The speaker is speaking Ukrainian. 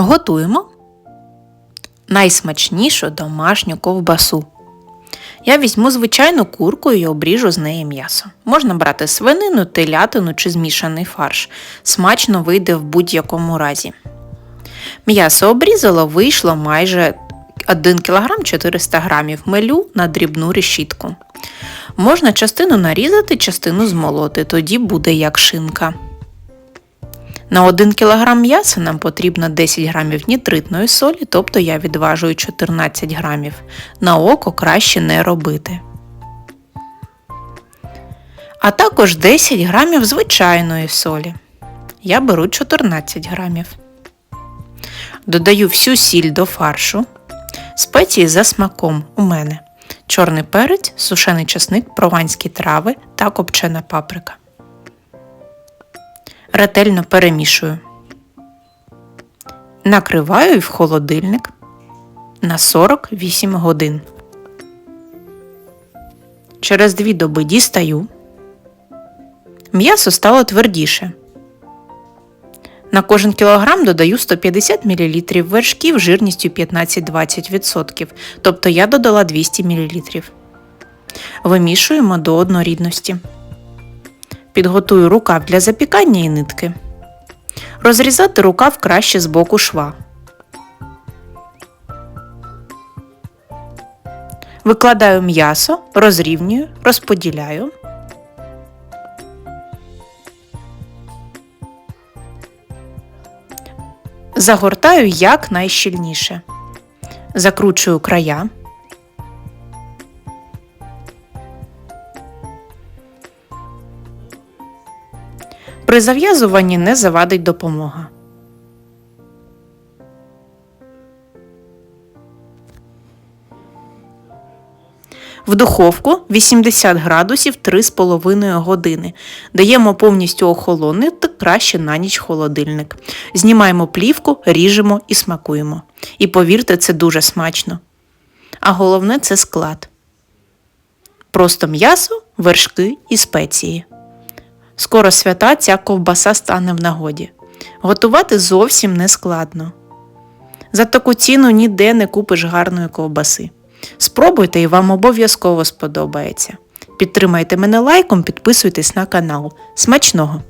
Готуємо найсмачнішу домашню ковбасу. Я візьму звичайну курку і обріжу з неї м'ясо. Можна брати свинину, телятину чи змішаний фарш. Смачно вийде в будь-якому разі. М'ясо обрізало, вийшло майже 1 кг 400 г мелю на дрібну решітку. Можна частину нарізати, частину змолоти, тоді буде як шинка. На 1 кг м'яса нам потрібно 10 г нітритної солі, тобто я відважую 14 г. На око краще не робити. А також 10 г звичайної солі. Я беру 14 г. Додаю всю сіль до фаршу. Спеції за смаком у мене. Чорний перець, сушений часник, прованські трави та копчена паприка. Ретельно перемішую. Накриваю в холодильник на 48 годин. Через дві доби дістаю. М'ясо стало твердіше. На кожен кілограм додаю 150 мл вершків жирністю 15-20%, тобто я додала 200 мл. Вимішуємо до однорідності. Підготую рукав для запікання і нитки. Розрізати рукав краще з боку шва. Викладаю м'ясо, розрівнюю, розподіляю. Загортаю якнайщільніше. Закручую края. При зав'язуванні не завадить допомога. В духовку 80 градусів 3,5 години. Даємо повністю охолонити краще на ніч холодильник. Знімаємо плівку, ріжемо і смакуємо. І повірте, це дуже смачно. А головне це склад. Просто м'ясо, вершки і спеції. Скоро свята ця ковбаса стане в нагоді. Готувати зовсім не складно. За таку ціну ніде не купиш гарної ковбаси. Спробуйте і вам обов'язково сподобається. Підтримайте мене лайком, підписуйтесь на канал. Смачного!